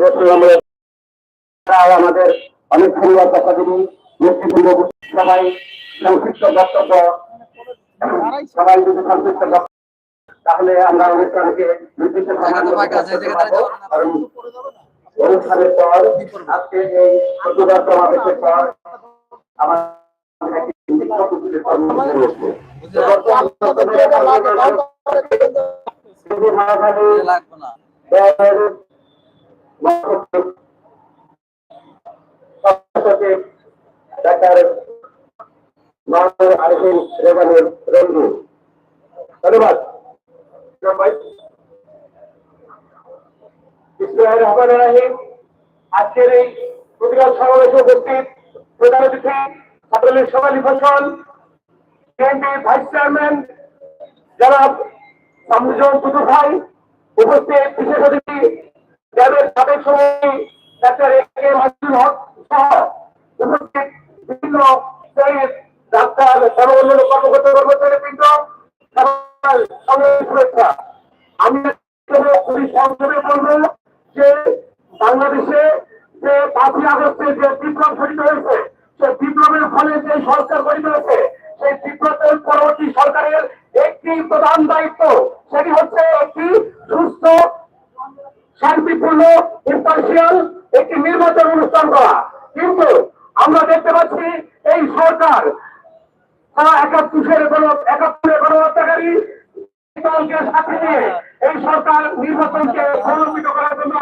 আমরা আমাদের অনেক ধন্যবাদ কথা দিন নেতৃবৃন্দ সবাই সংক্ষিপ্ত বক্তব্য। সবাই যদি সংক্ষিপ্ত বক্তব্য তাহলে আমরা অনুষ্ঠানকে নির্দিষ্ট। অনুষ্ঠানের পর আজকে এই চতুর্থ সমাবেশের পর আমার ডাক্তার মাহমুদ আরিফিন রেবানের রঞ্জু ধন্যবাদ রহমান রাহিম আজকের এই প্রতিবাদ সমাবেশে উপস্থিত প্রধান অতিথি ছাত্রলীগ সভালী ফসল বিএনপি ভাইস চেয়ারম্যান জনাব সামুজন টুটু ভাই উপস্থিত বিশেষ অতিথি যাদের সাবেক সভাপতি ডাক্তার এ কে মাসুল হক সহ উপস্থিত বিভিন্ন ডাক্তার সর্বজনীয় কর্মকর্তা কর্মচারী বৃন্দ শুভেচ্ছা। আমি খুবই সংক্ষেপে বলব যে বাংলাদেশে যে পাঁচই আগস্টে যে বিপ্লব ঘটিত হয়েছে, সেই বিপ্লবের ফলে যে সরকার গঠিত হয়েছে, সেই বিপ্লবের পরবর্তী সরকারের একটি প্রধান দায়িত্ব, সেটি হচ্ছে একটি সুস্থ শান্তিপূর্ণ ইম্পার্সিয়াল একটি নির্বাচন অনুষ্ঠান করা। কিন্তু আমরা দেখতে পাচ্ছি এই সরকার তারা একাত্তরের কোন একাত্তরের গণহত্যাকারী দলকে সাথে নিয়ে এই সরকার নির্বাচনকে প্রলম্বিত করার জন্য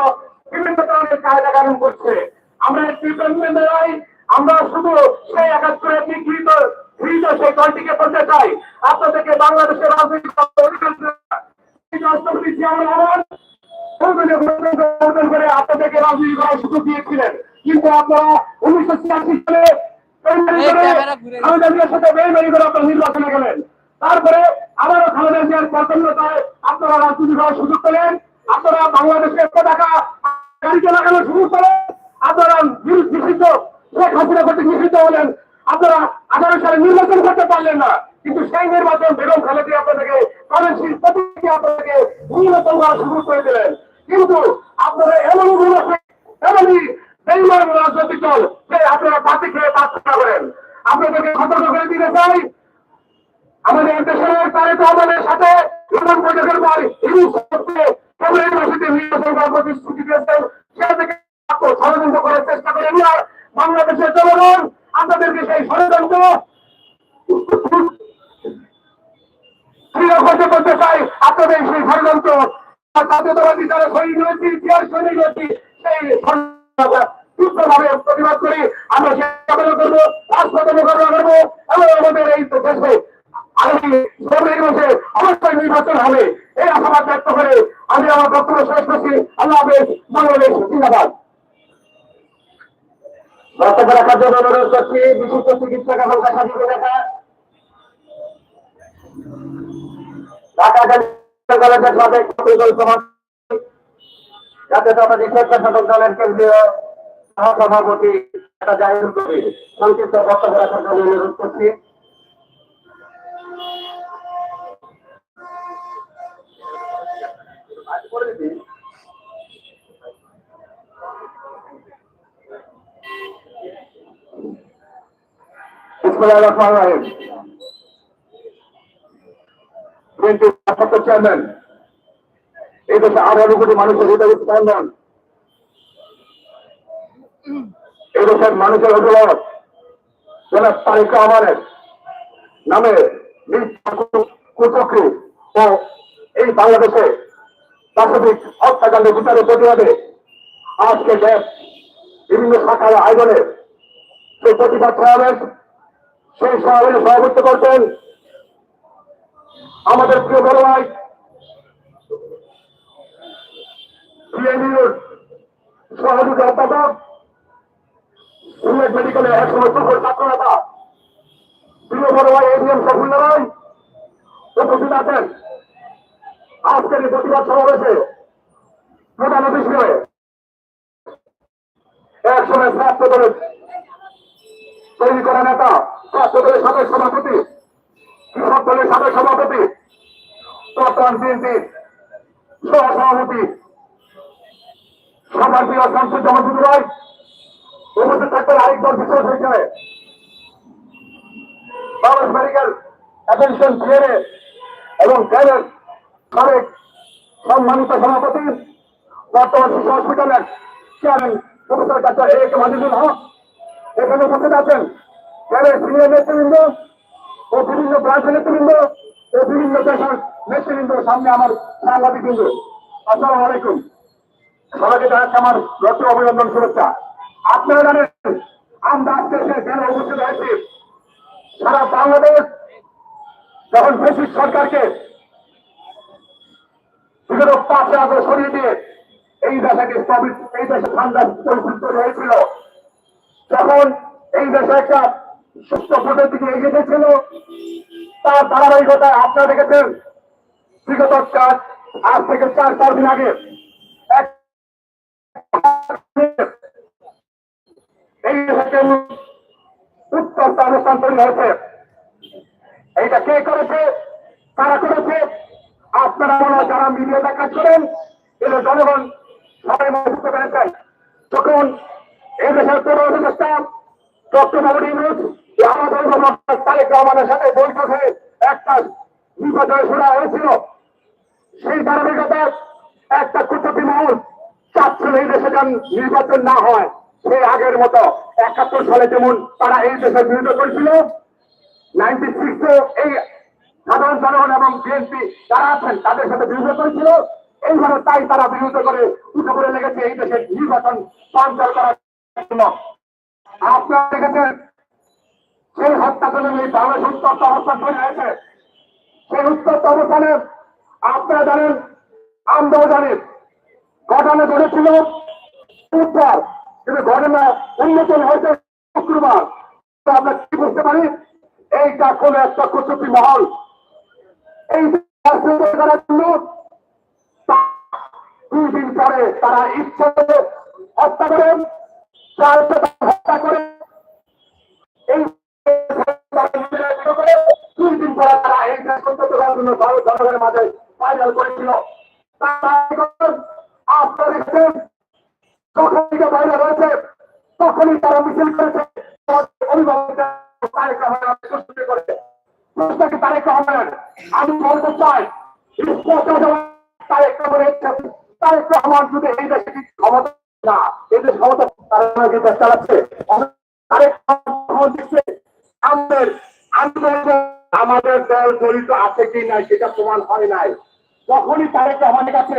বিভিন্ন ধরনের কায়দা কানুন করছে। আমরা একটি দাঁড়াই আমরা শুধু সেই একাত্তরের নিগৃহীত গৃহীত সেই দলটিকে বলতে চাই। আপনাদেরকে বাংলাদেশের রাজনৈতিক অধিকার এই রাষ্ট্রপতি জিয়াউর রহমান সংসদীয় গণতন্ত্র করে আপনাদেরকে রাজনীতি করার সুযোগ দিয়েছিলেন। কিন্তু আপনারা উনিশশো ছিয়াশি সালে বেইমানি এই করে ক্যামেরা ঘুরে গেছে। খালেদা জিয়ার সাথে বেইমানি করে আপনারা নির্বাচনে গেলেন। তারপরে আবারও খালেদা জিয়ার পছন্দতায় আপনারা রাজনীতি করার সুযোগ পেলেন। আপনারা বাংলাদেশের পতাকা গাড়িতে লাগানোর সুযোগ পেলেন। আপনারা নিষিদ্ধ শেখ হাসিনা করতে নিষিদ্ধ হলেন। আপনারা আঠারো সালে নির্বাচন করতে পারলেন না। কিন্তু সেই নির্বাচন বেগম খালেদি আপনাদেরকে করেন্সির প্রতিনিধি আপনাদেরকে নির্বাচন করার সুযোগ করে দিলেন। কিন্তু আপনারা এমনই মনে- এমনই বেইমান রাজনৈতিক দল যে আপনারা পাতি খেয়ে পাত্রা করেন আপনাদেরকে সতর্ক করে দিতে চাই। আমাদের দেশের তারেক রহমানের সাথে ইমান বৈঠকের পর ইউনুস সরকারকে কেবল ইউনিভার্সিটি নির্বাচন প্রতিশ্রুতি দিয়েছেন, সে থেকে ষড়যন্ত্র করার চেষ্টা করে না বাংলাদেশের জনগণ, আপনাদেরকে সেই ষড়যন্ত্র করতে চাই। আপনাদের সেই ষড়যন্ত্র জাতীয়তাবাদী হয়েছি, ইতিহাস সেই প্রতিবাদ করি। আমরা এবং আমাদের এই দেশে নির্বাচন হবে। আমি আমার বক্তব্য শেষ করছি। আল্লাহ হাফেজ, বাংলাদেশ জিন্দাবাদ। বক্তব্য রাখার করছি, বিশিষ্ট চিকিৎসক এবং কলেজের সাবেক প্রকল্প সভাপতি জাতীয়তাবাদী স্বেচ্ছাসেবক দলের কেন্দ্রীয় সহসভাপতি জাহির কবি সংক্ষিপ্ত বক্তব্য রাখার জন্য অনুরোধ করছি। চেয়ারম্যান। এই দেশে আঠারো কোটি মানুষের হৃদয় স্পন্দন এই দেশের মানুষের অভিভাবক জনাব তারিক রহমানের নামে কুচক্রি ও এই বাংলাদেশে প্রাথমিক হত্যাকাণ্ডের বিচারের প্রতিবাদে আজকে দেশ বিভিন্ন শাখার আয়োজনে সেই প্রতিবাদ সমাবেশ, সেই সমাবেশে সভাপতিত্ব করছেন আমাদের প্রিয় বড় ভাই বিএনপির মেডিকেলের একসময় সফল ছাত্র নেতা প্রিয় বড় ভাই এডিএম হয়ে একসময় ছাত্র দলের তৈরি করা নেতা ছাত্র দলের সাবেক সভাপতি, কৃষক দলের সাবেক সভাপতি বর্তমান বিএনপি সহ সভাপতি সবার প্রিয় সংসদ জমাতুল রয় উপস্থিত থাকবেন আরেকজন বিশেষ হিসেবে বাংলাদেশ মেডিকেল অ্যাটেনশন সিএনএ এবং ক্যাডেট সাবেক সম্মানিত সভাপতি, বর্তমান শিশু হসপিটালের chairman professor doctor A K Majidul Haque. এখানে উপস্থিত আছেন ক্যাডেট সিনিয়র নেতৃবৃন্দ ও বিভিন্ন ব্রাঞ্চের নেতৃবৃন্দ ও বিভিন্ন দেশের নেতৃবৃন্দ। সামনে আমার সাংবাদিক বৃন্দ আসসালামু আলাইকুম। সবাইকে জানাচ্ছি আমার রত্ন অভিনন্দন শুভেচ্ছা। আপনারা জানেন, আমরা আজকে এখানে উপস্থিত হয়েছি? সারা বাংলাদেশ যখন ব্রিটিশ সরকারকে বিগত পাঁচে আগস্ট সরিয়ে দিয়ে এই দেশকে এই দেশে ঠান্ডা পরিস্থিতি হয়েছিল, যখন এই দেশে একটা সুস্থ ভোটের দিকে এগিয়ে গেছিল তার ধারাবাহিকতায় আপনারা দেখেছেন, বিগত চার, আজ থেকে চার চার দিন আগে অবস্থান তৈরি হয়েছে। এইটা কে করেছে? কারা করেছে? আপনারা মনে হয় যারা মিডিয়াতে কাজ করেন এদের জনগণ সবাই মনে বুঝতে পেরেছেন। তখন এই দেশের তরুণ উপদেষ্টা ডক্টর মোহাম্মদ ইউনুস আমাদের তারেক রহমানের সাথে বৈঠকে একটা নির্বাচনে শোনা হয়েছিল। সেই ধারাবাহিকতা একটা কুচুটি মহল চাচ্ছিল এই দেশে যেন নির্বাচন না হয়। সেই আগের মতো একাত্তর সালে যেমন তারা এই দেশের বিরুদ্ধে করেছিল নাইনটি সিক্সে এই সাধারণ জনগণ এবং বিএনপি যারা আছেন তাদের সাথে বিরোধ করেছিল এইভাবে তাই তারা বিরোধ করে উঠে পড়ে লেগেছে এই দেশের নির্বাচন সঞ্চার করার জন্য। আপনারা দেখেছেন সেই হত্যাকাণ্ড এই বাংলাদেশ উত্তপ্ত অবস্থান তৈরি হয়েছে, সেই উত্তপ্ত অবস্থানে আপনারা জানেন, আমরাও জানি, ঘটনা ঘটেছিল বুধবার। কিন্তু ঘটনা উন্মোচন হয়েছে শুক্রবার। আমরা কি বুঝতে পারি? এইটা কোন একটা কুচুপি মহল। এই দুই দিন পরে তারা ইচ্ছা হত্যা করেন হত্যা করে, এই দুই দিন পরে তারা এই জনগণের মাঝে ফাইনাল করেছিল। তারা যখন বাইরে রয়েছে, তখনই তারা মিছিল করেছে। তারেক রহমান তারেক আমি বলতে চাই তারেক তারেক রহমান যদি এই দেশে ক্ষমতা না, এই দেশ ক্ষমতা তারা দেশ চালাচ্ছে, তারেক রহমান দিচ্ছে আমাদের আমাদের দল জড়িত আছে কি নাই, সেটা প্রমাণ হয় নাই। তখনই তারেক রহমানের কাছে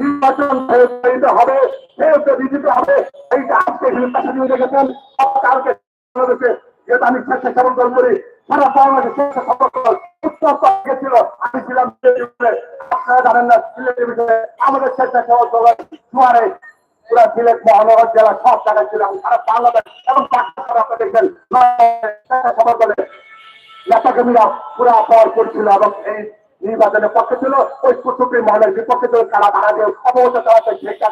নির্বাচন হবে ফেরত দিতে হবে। এইটা আজকে দেখেছেন কালকে বাংলাদেশে যেহেতু আমি স্বেচ্ছাসেবক দল করি সারা বাংলাদেশে স্বেচ্ছাসেবক দল ছিল আমি ছিলাম আপনারা জানেন না পুরা সিলেট করছিল এবং এই নির্বাচনের পক্ষে ছিল ওই কুটুকি মহলের বিপক্ষে ছিল তারা তারা যে অবগত চালাতে সেটা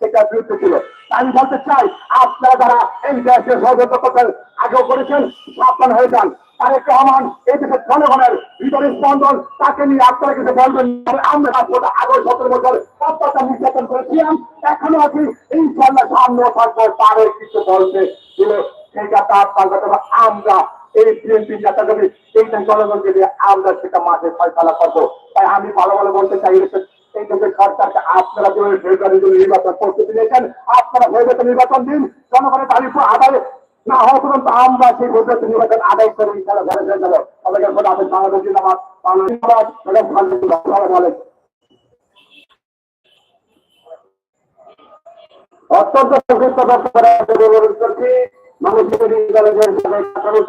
সেটা বিরুদ্ধে ছিল। আমি বলতে চাই, আপনারা যারা এই দেশের ষড়যন্ত্র করছেন, আগেও করেছেন সাবধান হয়ে যান। তারেক রহমান এই দেশের জনগণের ভিতরে স্পন্দন, তাকে নিয়ে আপনারা কিছু বলবেন আমরা রাজপথে আগে সতেরো বছর নির্যাতন করেছিলাম, এখনও আছি। সামনেও থাকব তারে কিছু বলতে আমরা এই বিএনপি নেতা যদি এইটা জনগণকে দিয়ে আমরা সেটা মাঠে ফয়সলা করব, তাই আমি ভালো ভালো বলতে চাই, এই- এই দেশের সরকারকে আপনারা যে জন্য নির্বাচন প্রস্তুতি নিয়েছেন, আপনারা ভেবে নির্বাচন দিন, জনগণের তারিখ আদায় না হওয়া পর্যন্ত আমরা সেই ভোটের নির্বাচন আদায় করে ইনশাল্লাহ ঘরে ফিরে যাব। আমাদের বাংলাদেশ জিন্দাবাদ বাংলাদেশ জিন্দাবাদ অত্যন্ত সংক্ষিপ্ত বক্তব্য রাখতে অনুরোধ করছি, মানুষের কলেজের বক্তব্য রাখার জন্য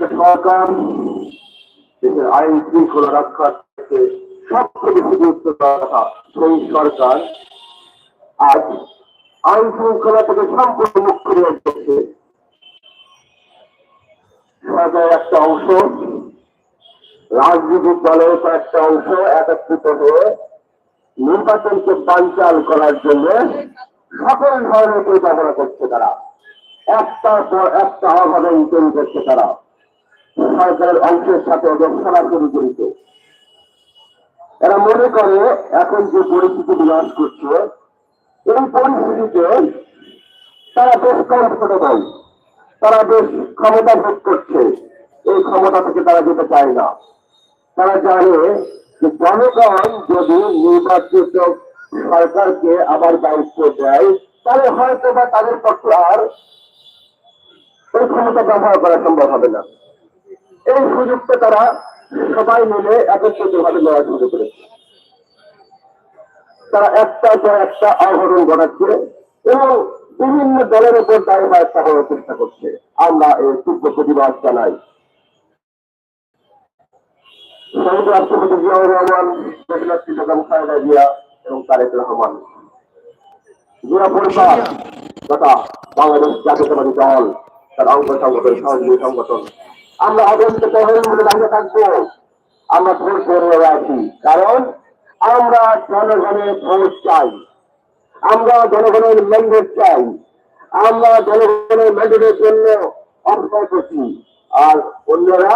একটা সরকার দেশের আইন শৃঙ্খলা রক্ষার থেকে সবথেকে বেশি গুরুত্ব কথা সেই সরকার আজ আইন শৃঙ্খলা থেকে সম্পূর্ণ মুক্ত হয়ে যাচ্ছে সরকারের একটা অংশ, রাজনৈতিক দলের কয়েকটা অংশ একত্রিত হয়ে নির্বাচনকে বানচাল করার জন্য সকল ধরনের পরিকল্পনা করছে তারা। একটার পর একটা তৈরি করছে তারা। সরকারের অংশের সাথে ওদের সরাসরি জড়িত এরা মনে করে এখন যে পরিস্থিতি বিরাজ করছে, এই পরিস্থিতিতে তারা বেশ কমফোর্টেবল তারা বেশ ক্ষমতা ভোগ করছে। এই ক্ষমতা থেকে তারা যেতে চায় না। তারা জানে যে জনগণ যদি নির্বাচিত সরকারকে আবার দায়িত্ব দেয়, তাহলে হয়তো বা তাদের পক্ষে আর এই ক্ষমতা ব্যবহার করা সম্ভব হবে না। এই সুযোগটা তারা সবাই মিলে একত্রিত ভাবে নেওয়া শুরু করেছে। তারা একটার পর একটা আহরণ ঘটাচ্ছে এবং বিভিন্ন দলের উপর দায়ভার চাপানোর চেষ্টা করছে। আমরা এর তীব্র প্রতিবাদ শহীদ রাষ্ট্রপতি জিয়াউর রহমান জিয়া এবং তারেক রহমান। জিয়া পরিবার তথা বাংলাদেশ জাতীয়তাবাদী দল, তার অঙ্গ সংগঠন সহযোগী সংগঠন আমরা অবস্থা তহবিল মূল্যে দাঁড়িয়ে থাকব। আমরা ভোট করে আছি কারণ আমরা জনগণের ভোট চাই। আমরা জনগণের ম্যান্ডেট চাই। আমরা জনগণের ম্যান্ডেটের জন্য অপেক্ষা করছি আর অন্যরা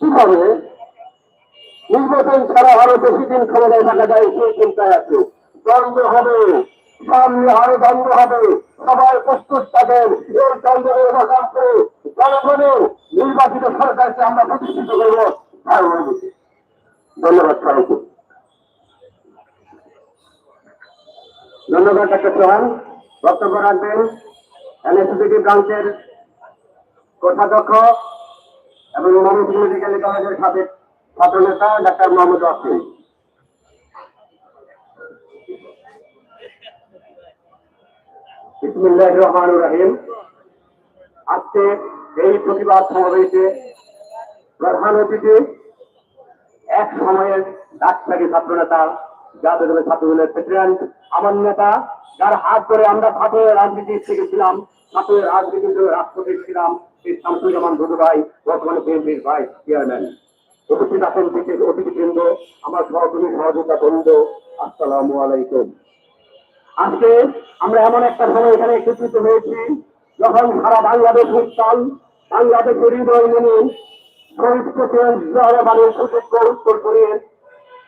কীভাবে? নির্বাচন ছাড়া আরও বেশি দিন ক্ষমতায় থাকা যায় সেই চিন্তায় আছে। দ্বন্দ্ব হবে। সামনে আরও হবে। সবাই প্রস্তুত থাকেন। এই দ্বন্দ্বের ওভারকাম করে জনগণের নির্বাচিত সরকারকে আমরা প্রতিষ্ঠিত করব। ধন্যবাদ সবাইকে। ধন্যবাদ ডাক্তার চৌহান। বক্তব্য রাখবেন এনএসিপিটি ব্রাঞ্চের কোষাধ্যক্ষ এবং মমতা মেডিকেল কলেজের সাবেক ছাত্র ডাক্তার মোহাম্মদ আসিম বিসমুল্লাহ রহমান রাহিম। আজকে এই প্রতিবাদ সমাবেশে প্রধান অতিথি, এক সময়ের ডাক্তারি ছাত্র নেতা জাতীয় দলের প্রেসিডেন্ট, আমার নেতা, যার হাত ধরে আমরা ছাত্রের রাজনীতি শিখেছিলাম ছাত্রের রাজনীতির রাষ্ট্রপতি ছিলাম এই শামসুজ্জামান দুদু ভাই, বর্তমানে বিএনপির ভাইস চেয়ারম্যান। উপস্থিত আছেন বিশেষ অতিথিবৃন্দ, আমার সহকর্মী, সহযোগিতা বৃন্দ আসসালামু আলাইকুম। আজকে আমরা এমন একটা সময় এখানে একত্রিত হয়েছি, যখন সারা বাংলাদেশ উত্তাল বাংলাদেশের হৃদয় মনে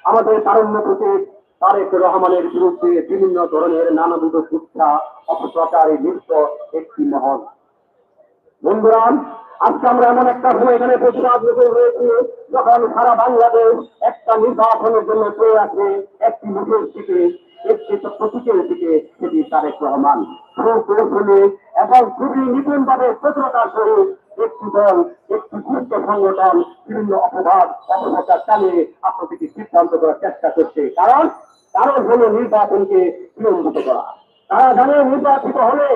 আমাদের তারুণ্য প্রতীক তারেক রহমানের বিরুদ্ধে বিভিন্ন ধরনের নানাবিধ শিক্ষা অপপ্রচারে লিপ্ত একটি মহল। বন্ধুরা, আজকে আমরা এমন একটা এখানে প্রতিবাদ হয়েছে যখন সারা বাংলাদেশ একটা নির্বাচনের জন্য চেয়ে আছে একটি মুখের দিকে, একটি দল, একটি সংগঠন বিভিন্ন করার চেষ্টা করছে। কারণ নির্বাচনকে বিলম্বিত করা। তারা জানে নির্বাচিত হলে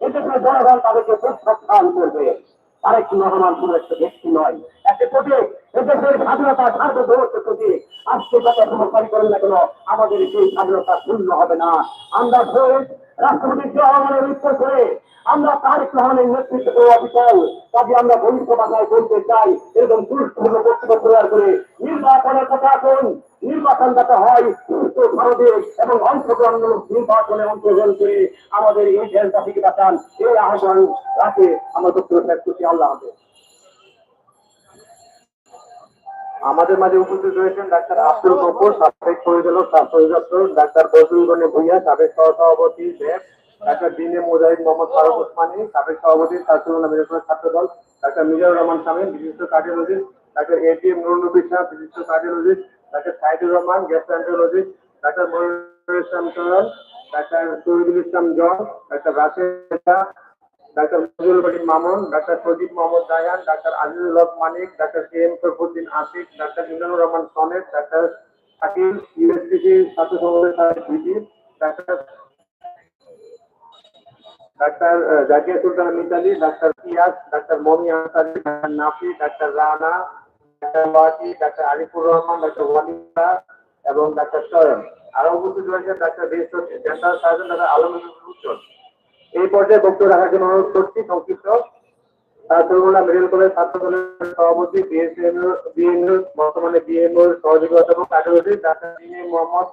এদেশের জনগণ তাদেরকে প্রত্যাখ্যান করবে। আরেক রহমান কোন একটা ব্যক্তি নয়। একটা প্রতীক এদেশের স্বাধীনতা সার্বভৌমত্ব প্রতীক, আজকে যত সমস্যাই করেন না কেন, আমাদের সেই স্বাধীনতা শূন্য হবে না। আমরা রাষ্ট্রপতি রহমানের উত্তর করে আমরা তারেক রহমানের নেতৃত্বে অবিচল কাজে আমরা ভবিষ্য ভাষায় বলতে চাই, এরকম গুরুত্বপূর্ণ বক্তব্য প্রয়ার করে নির্বাচনের কথা কোন নির্বাচন যাতে হয়, সুস্থ ভারতে এবং অংশগ্রহণমূলক নির্বাচনে অংশগ্রহণ করে আমাদের এই দেশটা থেকে বাঁচান এই আহ্বান রাখে আমরা বক্তব্য শেষ করছি। আল্লাহ হাফেজ। আমাদের মাঝে উপস্থিত রয়েছেন ডাক্তার আব্দুল গফুর, সাবেক পরিচালক, স্বাস্থ্য অধিদপ্তর, ডাক্তার বজরুল গনি ভুইয়া, সাবেক সহসভাপতি দেব ডাক্তার দিনে মুজাহিদ মোহাম্মদ ফারুক ওসমানী, সাবেক সভাপতি ছাত্রদল মিরপুরের ছাত্র দল ডাক্তার মিজানুর রহমান সামিল বিশিষ্ট cardiologist, doctor A T M Nurnabi Shah, বিশিষ্ট cardiologist, doctor Saidur Rahman gastroenterologist ডাক্তার মনিরুল ইসলাম সরল ডাক্তার শহীদুল ইসলাম জন ডাক্তার রাশেদ ডাক্তার মজুল করিম মামুন, ডাক্তার Sajib Mohammad Raihan doctor Azizul Haque Manik, doctor K M Sarfuddin Ashik, ডাক্তার ইমরানুর রহমান সনেট ডাক্তার শাকিল ইউএসটিসি ছাত্র সংসদের doctor doctor Zakia Sultana Mitali, doctor পিয়াস ডাক্তার মমি আনসারি ডাক্তার Nafi, doctor Rana, doctor Waki, doctor Arifur Rahman, doctor Walida এবং ডাক্তার সয়ন আরও উপস্থিত রয়েছেন ডাক্তার dental surgeon doctor Alam Ujjwal. এই পর্যায়ে বক্তব্য রাখার জন্য অনুরোধ করছি, সংক্ষিপ্ত। তারপরে মেডিকেল কলেজ ছাত্র দলের সভাপতি বিএনইউ বর্তমানে বিএমইউ সহযোগী অধ্যাপক কার্ডিওলজি ডাক্তার বিএ মোহাম্মদ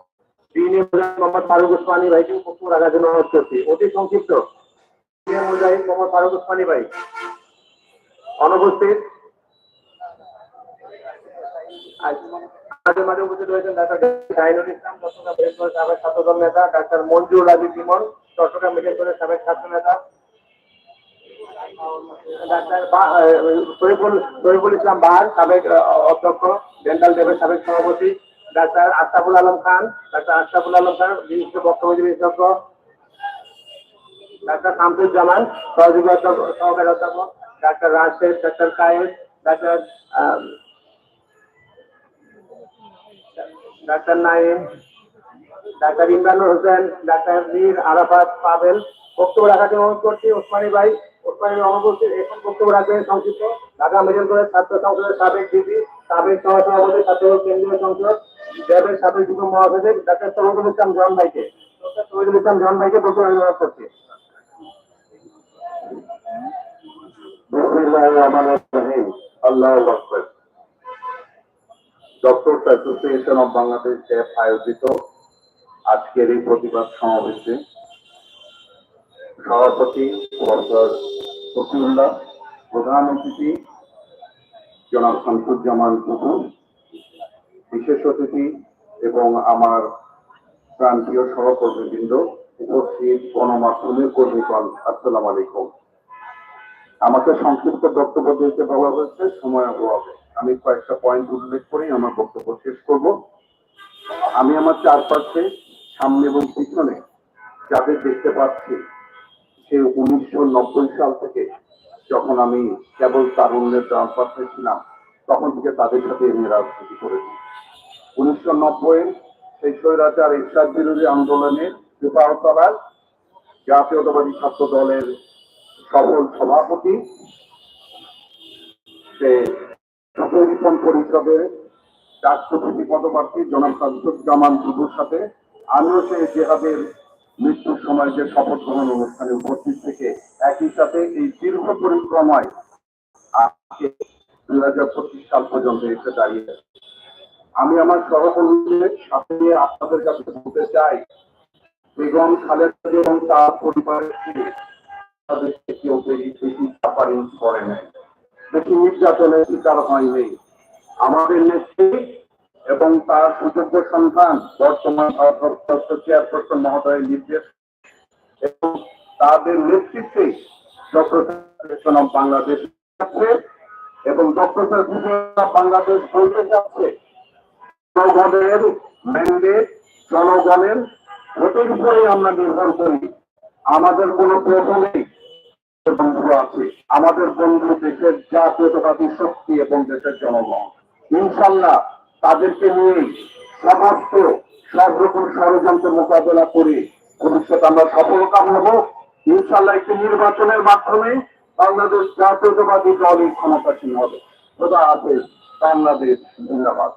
বিএনইউ মোহাম্মদ ফারুক ওসমানী ভাইকে বক্তব্য রাখার জন্য অনুরোধ করছি। অতি সংক্ষিপ্ত। মোহাম্মদ ফারুক ওসমানী ভাই। অনুপস্থিত। সাবেক ছাত্র নেতা ডাক্তার ইসলাম বাহার, সাবেক অধ্যক্ষ ডেন্টাল ডেবের সাবেক সভাপতি, ডাক্তার আশরাফুল আলম খান, ডাক্তার আশরাফুল আলম খান, বিশিষ্ট বক্তব্য বিশেষজ্ঞ ডাক্তার শামসুজ্জামান, সহযোগী অধ্যাপক সহকারী অধ্যাপক doctor Rashed doctor Kayed doctor doctor Naim ডাক্তার ইমরানুল হোসেন, ডাক্তার মীর আরাফাত পাবেল। বক্তব্য রাখার জন্য অনুরোধ করছি, ওসমানী ভাই, ওসমানী অনুপস্থিত এখন বক্তব্য রাখবেন সংক্ষিপ্ত। ঢাকা মেডিকেল কলেজ ছাত্র সংসদের সাবেক ডিপি সাবেক সহসভাপতি, ছাত্র কেন্দ্রীয় সংসদ জ্যাবের সাবেক যুব মহাসচিব, ডাক্তার শহীদুল ইসলাম জন ভাইকে। ডাক্তার শহীদুল ইসলাম জন ভাইকে বক্তব্য অনুরোধ করছি। আজকের এই প্রতিবাদ সমাবেশে সভাপতি প্রধান অতিথি জনাব শামসুজ্জামান টুকু বিশেষ অতিথি এবং আমার প্রান্তীয় সহকর্মীবৃন্দ উপস্থিত গণমাধ্যমের কর্মীগণ আসসালাম আলাইকুম আমাকে সংক্ষিপ্ত বক্তব্য দিতে বলা হয়েছে, সময় অভাবে। আমি কয়েকটা পয়েন্ট উল্লেখ করে আমার বক্তব্য শেষ করব। আমি আমার চারপাশে, সামনে এবং পিছনে যাদের দেখতে পাচ্ছি সে উনিশশো নব্বই সাল থেকে যখন আমি কেবল তারুণ্যের চারপাশে ছিলাম তখন থেকে তাদের সাথে আমি রাজনীতি করেছি। উনিশশো নব্বই সেই স্বৈরাচার ইসলাম বিরোধী আন্দোলনে বিপারতলার জাতীয়তাবাদী ছাত্র দলের সফল সভাপতি, সে রিপন পরিষদের রাষ্ট্রপতি পদপ্রার্থী জনাব শামসুজ্জামান টুকুর সাথে আমিও সেই জেহাদের মৃত্যুর সময় যে শপথ গ্রহণ অনুষ্ঠানে উপস্থিত থেকে একই সাথে এই দীর্ঘ পরিক্রমায় আজকে দুই হাজার পঁচিশ সাল পর্যন্ত এসে দাঁড়িয়ে আমি আমার সহকর্মীদের সাথে নিয়ে আপনাদের কাছে বলতে চাই, বেগম খালেদা এবং তার পরিবারের কেউ করে নাই। বেশি নির্যাতনের শিকার হয়নি আমাদের নেত্রী এবং তার সুযোগ্য সন্তান বর্তমান চেয়ারপারসন মহোদয়ের নির্দেশ এবং তাদের নেতৃত্বে ডক্টর বাংলাদেশ যাচ্ছে এবং ডক্টর বাংলাদেশ যাচ্ছে জনগণের ম্যান্ডেট জনগণের ভোটের উপরে আমরা নির্ভর করি। আমাদের কোনো প্রশ্ন নেই। বন্ধু আছে আমাদের বন্ধু দেশের জাতীয়তাবাদী শক্তি এবং দেশের জনগণ। ইনশাল্লাহ তাদেরকে নিয়ে সমস্ত সব ষড়যন্ত্র মোকাবেলা করে ভবিষ্যতে আমরা সফলতা হব ইনশাল্লাহ একটি নির্বাচনের মাধ্যমে বাংলাদেশ জাতীয়তাবাদী দলই ক্ষমতাসীন হবে। খোদা হাফেজ, বাংলাদেশ জিন্দাবাদ।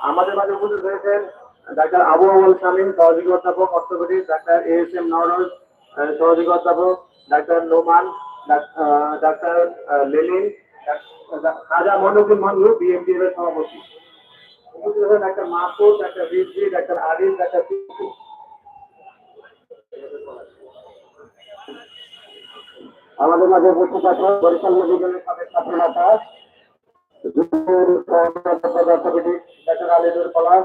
আমাদের মাঝে উপস্থিত রয়েছেন ডাক্তার আবু আমল শামীম সহযোগী অধ্যাপক orthopaedic doctor A S M Nowroz আহ, সহযোগী অধ্যাপক ডাক্তার নোমান ডাক্তার ডাক- খাজা মনুদ্দিন মন্ডু বিএমপি এর সভাপতি ডাক্তার মাহফুজ ডাক্তার রিজভি ডাক্তার আরিফ ডাক্তার আমাদের মাঝে উপস্থিত আছেন বরিশাল মেডিকেলের সাবেক ছাত্র নেতা ডাক্তার আলিদুর পলাশ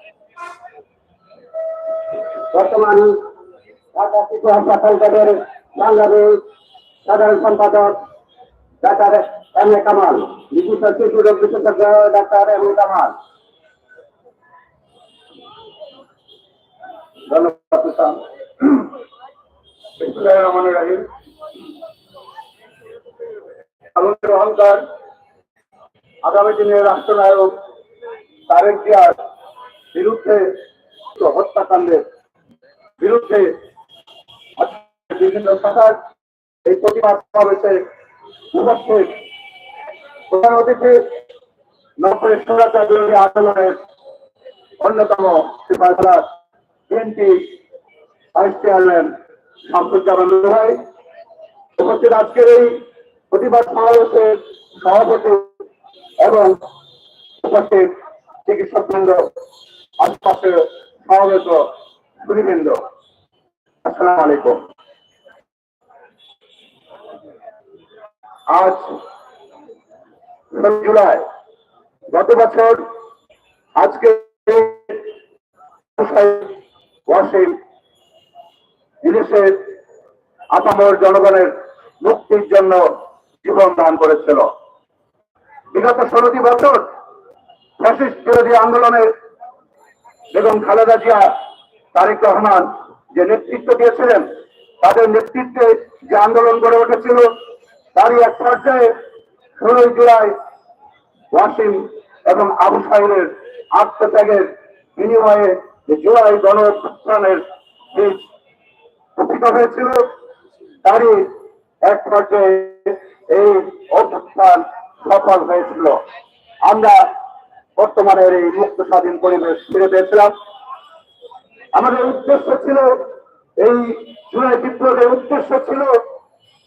বর্তমান ঢাকা শিশু হাসপাতাল বোর্ডের বাংলাদেশ সাধারণ সম্পাদক ডাক্তার এম এ কামাল বিশিষ্ট শিশু রোগ বিশেষজ্ঞ ডাক্তার এম এ কামাল। অহংকার আগামী দিনের রাষ্ট্রনায়ক তারেক জিয়ার বিরুদ্ধে হত্যাকাণ্ডের বিরুদ্ধে বিভিন্ন শাখার এই প্রতিবাদ সমাবেশে উপস্থিত প্রধান অতিথি নব্বই বিরোধী আন্দোলনের অন্যতম সিপাহীরা বিএনপি ভাইস চেয়ারম্যান শামসুজ্জামান ভাই। উপস্থিত আজকের এই প্রতিবাদ সমাবেশের সভাপতি এবং উপস্থিত চিকিৎসক বৃন্দ আশপাশে সমাবেত সুরীবৃন্দ আসসালাম আলাইকুম। আজ জুলাই, গত বছর আজকে ওয়াসিম আপামর জনগণের মুক্তির জন্য জীবন দান করেছিল। বিগত ষোলোটি বছর ফ্যাসিস্ট বিরোধী আন্দোলনের বেগম খালেদা জিয়া, তারেক রহমান যে নেতৃত্ব দিয়েছিলেন, তাদের নেতৃত্বে যে আন্দোলন গড়ে উঠেছিল, তারই এক পর্যায়ে ষোলোই জুলাই ওয়াসিম এবং আবু সাহেবের আত্মত্যাগের বিনিময়ে জুলাই গণ অভ্যুত্থানের বীজ প্রকৃত হয়েছিল, তারই এক পর্যায়ে এই অভ্যুত্থান সফল হয়েছিল। আমরা বর্তমানের এই মুক্ত স্বাধীন পরিবেশ ফিরে পেয়েছিলাম। আমাদের উদ্দেশ্য ছিল, এই জুলাই বিপ্লবের উদ্দেশ্য ছিল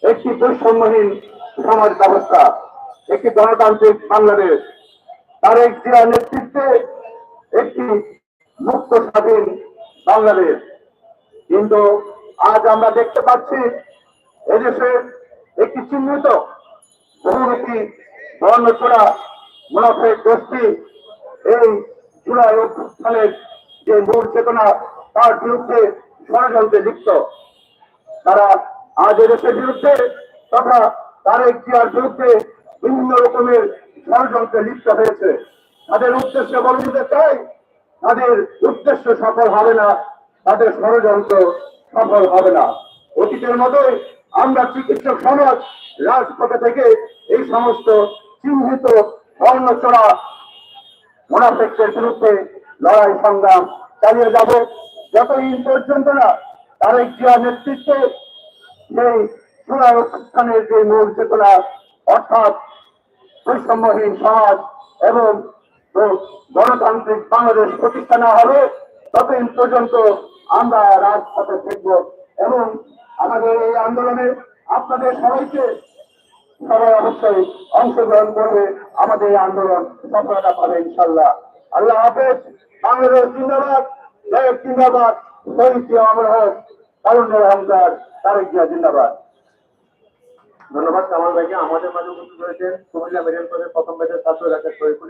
একটি বৈষম্যহীন সমাজ ব্যবস্থা, একটি গণতান্ত্রিক বাংলাদেশ। তারেক জিয়ার নেতৃত্বে একটি মুক্ত স্বাধীন বাংলাদেশ। কিন্তু আজ আমরা দেখতে পাচ্ছি, এদেশে একটি চিহ্নিত বহুমুখী বর্ণচোড়া মুনাফেক গোষ্ঠী এই জুলাই অভ্যুত্থানের যে মূল চেতনা তার বিরুদ্ধে ষড়যন্ত্রে লিপ্ত। তারা আজ এদেশের বিরুদ্ধে তথা তারেক জিয়ার বিরুদ্ধে বিভিন্ন রকমের ষড়যন্ত্রে লিপ্ত হয়েছে। তাদের উদ্দেশ্যে বলে দিতে চাই, তাদের উদ্দেশ্য সফল হবে না, তাদের ষড়যন্ত্র সফল হবে না। অতীতের মতোই আমরা চিকিৎসক সমাজ, রাজপথে থেকে এই সমস্ত চিহ্নিত বর্ণচড়া মোনাফেকদের বিরুদ্ধে লড়াই সংগ্রাম চালিয়ে যাব। যতদিন পর্যন্ত না তারেক জিয়ার নেতৃত্বে চূড়ায় অনুষ্ঠানের যে মূল চেতনা, অর্থাৎ বৈষম্যহীন সমাজ এবং গণতান্ত্রিক বাংলাদেশ প্রতিষ্ঠা না হবে, ততদিন পর্যন্ত আমরা রাজপথে থাকব এবং আমাদের এই আন্দোলনে আপনাদের সবাইকে সবাই অবশ্যই অংশগ্রহণ করবে আমাদের এই আন্দোলন সফলতা পাবে ইনশাল্লাহ আল্লাহ হাফেজ, বাংলাদেশ জিন্দাবাদ। জয় জিন্দাবাদ, শহীদ আমার হোক তারুণ্যের হামদার, তারেক জিয়া জিন্দাবাদ। ধন্যবাদ, কামাল ভাইকে। আমাদের মাঝে উপস্থিত রয়েছেন কুমিল্লা মেডিকেল কলেজের প্রথম ব্যাচের ছাত্র ডাক্তার শরীফুল